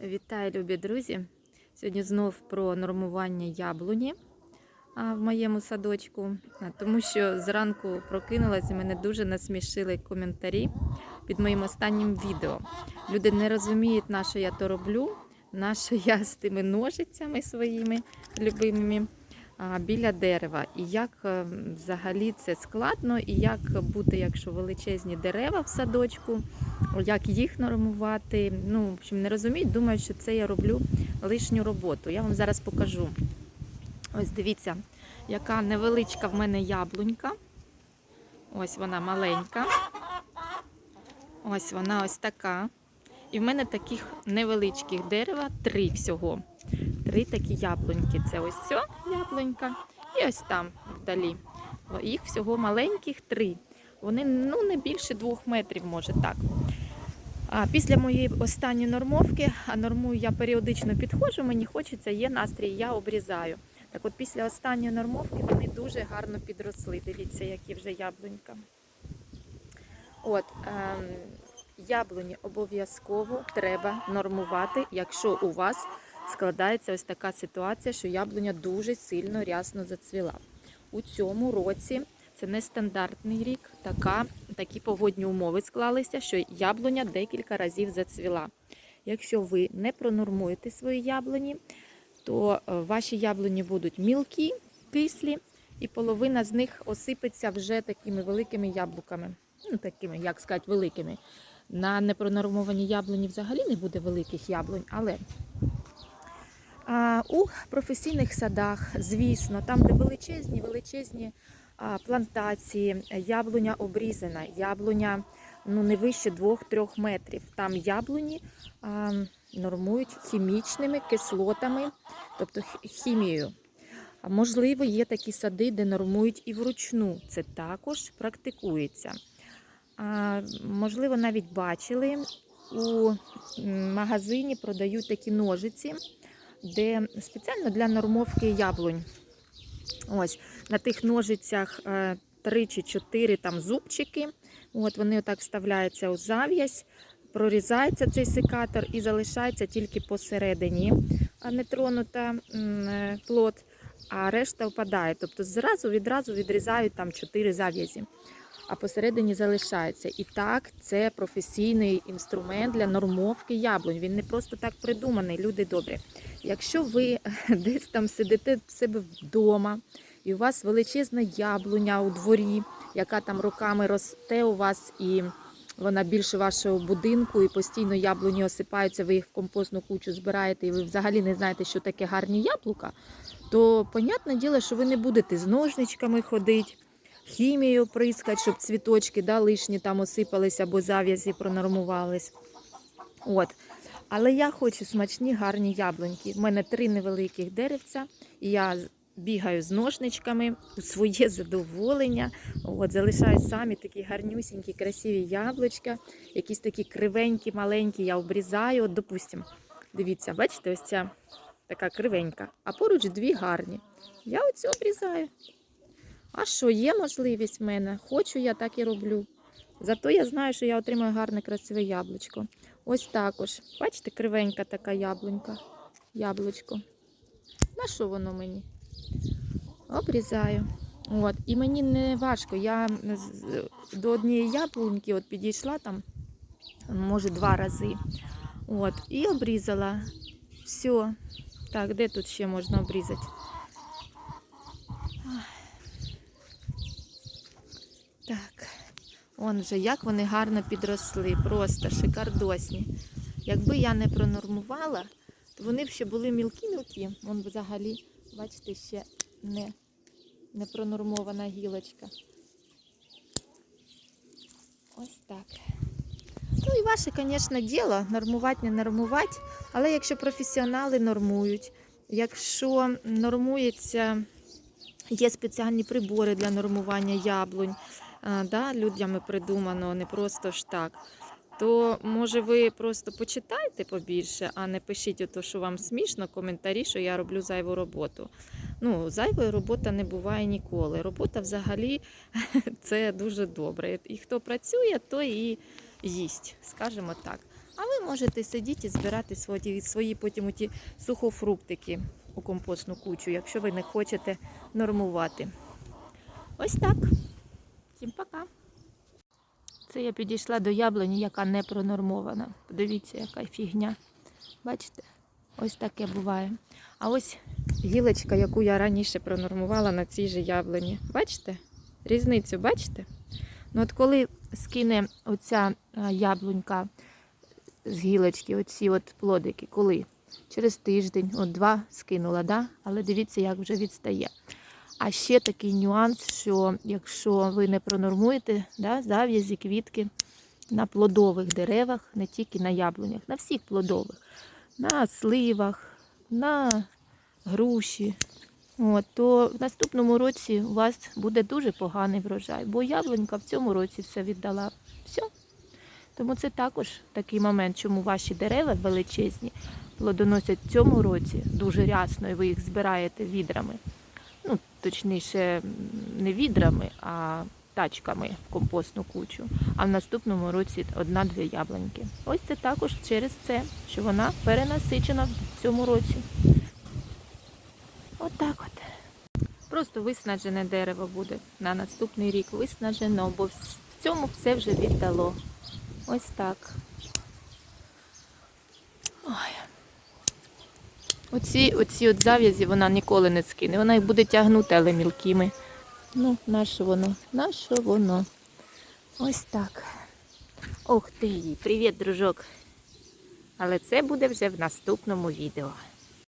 Вітаю, любі друзі! Сьогодні знов про нормування яблуні в моєму садочку, тому що зранку прокинулася, мене дуже насмішили коментарі під моїм останнім відео. Люди не розуміють, на що я то роблю, на що я з тими ножицями своїми любимими біля дерева. І як е, взагалі це складно, і як бути, якщо величезні дерева в садочку, як їх нормувати. Ну, в общем, не розуміють, думають, що це я роблю лишню роботу. Я вам зараз покажу. Ось дивіться, яка невеличка в мене яблунька. Ось вона маленька. Ось вона ось така. І в мене таких невеличких дерева три всього. Три такі яблуньки. Це ось ця яблунька і ось там вдалі. Їх всього маленьких три. Вони ну, не більше двох метрів, може так. А після моєї останньої нормовки, а нормую я періодично підходжу, мені хочеться, є настрій, я обрізаю. Так от після останньої нормовки вони дуже гарно підросли. Дивіться, які вже яблунька. От, ем, яблуні обов'язково треба нормувати, якщо у вас складається ось така ситуація, що яблуня дуже сильно рясно зацвіла. У цьому році це нестандартний рік, така, такі погодні умови склалися, що яблуня декілька разів зацвіла. Якщо ви не пронормуєте свої яблуні, то е, ваші яблуні будуть мілкі, кислі, і половина з них осипеться вже такими великими яблуками. Ну, такими, як сказати, великими. На непронормовані яблуні взагалі не буде великих яблунь, але у професійних садах, звісно, там, де величезні, величезні плантації, яблуня обрізана, яблуня ну, не вище 2-3 метрів. Там яблуні а, нормують хімічними кислотами, тобто хімією. А можливо, є такі сади, де нормують і вручну. Це також практикується. А, можливо, навіть бачили, у магазині продають такі ножиці, де спеціально для нормовки яблунь. Ось на тих ножицях е, три чи чотири там зубчики. От вони отак вставляються у зав'язь, прорізається цей секатор і залишається тільки посередині, не тронута е, плод, а решта впадає. Тобто зразу відразу відрізають там чотири зав'язі, а посередині залишається. І так, це професійний інструмент для нормовки яблунь. Він не просто так придуманий, люди добрі. Якщо ви десь там сидите в себе вдома, і у вас величезна яблуня у дворі, яка там роками росте у вас, і вона більше вашого будинку, і постійно яблуні осипаються, ви їх в компостну кучу збираєте, і ви взагалі не знаєте, що таке гарні яблука, то понятне діло, що ви не будете з ножничками ходити, хімією прискати, щоб цвіточки да, лишні там осипались або зав'язі пронормувались. От. Але я хочу смачні гарні яблуньки. У мене три невеликих деревця, і я бігаю з ножничками у своє задоволення. От, залишаю самі такі гарнюсінькі, красиві яблучка, якісь такі кривенькі, маленькі, я обрізаю. От, допустим, дивіться, бачите, ось ця така кривенька, а поруч дві гарні. Я оцю обрізаю. А що, є можливість в мене? Хочу, я так і роблю. Зато я знаю, що я отримаю гарне, красиве яблучко. Ось також. Бачите, кривенька така яблунька. Яблучко. На що воно мені? Обрізаю. От. І мені не важко. Я до однієї яблуньки от підійшла там, може, два рази. От. І обрізала. Все. Так, де тут ще можна обрізати? Ах. Так. Он вже як вони гарно підросли, просто шикардосні. Якби я не пронормувала, то вони б ще були мілкі-мілкі. Вон взагалі, бачите, ще не, не пронормована гілочка. Ось так. Ну і ваше, звісно, діло нормувати, не нормувати. Але якщо професіонали нормують, якщо нормується, є спеціальні прибори для нормування яблунь, да, людями придумано, не просто ж так. То може ви просто почитайте побільше, а не пишіть ото, що вам смішно, коментарі, що я роблю зайву роботу. Ну, зайвої робота не буває ніколи. Робота взагалі це дуже добре. І хто працює, той і їсть, скажімо так. А ви можете сидіти і збирати свої, свої потім ті сухофруктики у компостну кучу, якщо ви не хочете нормувати. Ось так. Всім пока. Це я підійшла до яблуні, яка не пронормована. Подивіться, яка фігня. Бачите? Ось таке буває. А ось гілочка, яку я раніше пронормувала на цій же яблуні. Бачите? Різницю бачите? Ну от коли скине оця яблунька з гілочки, оці от плодики, коли? Через тиждень, от два скинула, да? але дивіться, як вже відстає. А ще такий нюанс, що якщо ви не пронормуєте да, зав'язі, квітки на плодових деревах, не тільки на яблунях, на всіх плодових, на сливах, на груші, от, то в наступному році у вас буде дуже поганий врожай, бо яблунька в цьому році все віддала. Все. Тому це також такий момент, чому ваші дерева величезні плодоносять в цьому році дуже рясно, і ви їх збираєте відрами. Точніше, не відрами, а тачками в компостну кучу. А в наступному році одна-дві яблуньки. Ось це також через це, що вона перенасичена в цьому році. Отак от. Просто виснажене дерево буде на наступний рік. Виснажено, бо в цьому все вже віддало. Ось так. Оці, оці от зав'язі вона ніколи не скине. Вона їх буде тягнути, але мілкими. Ну, наше воно? Наше воно? Ось так. Ох ти, привіт, дружок. Але це буде вже в наступному відео.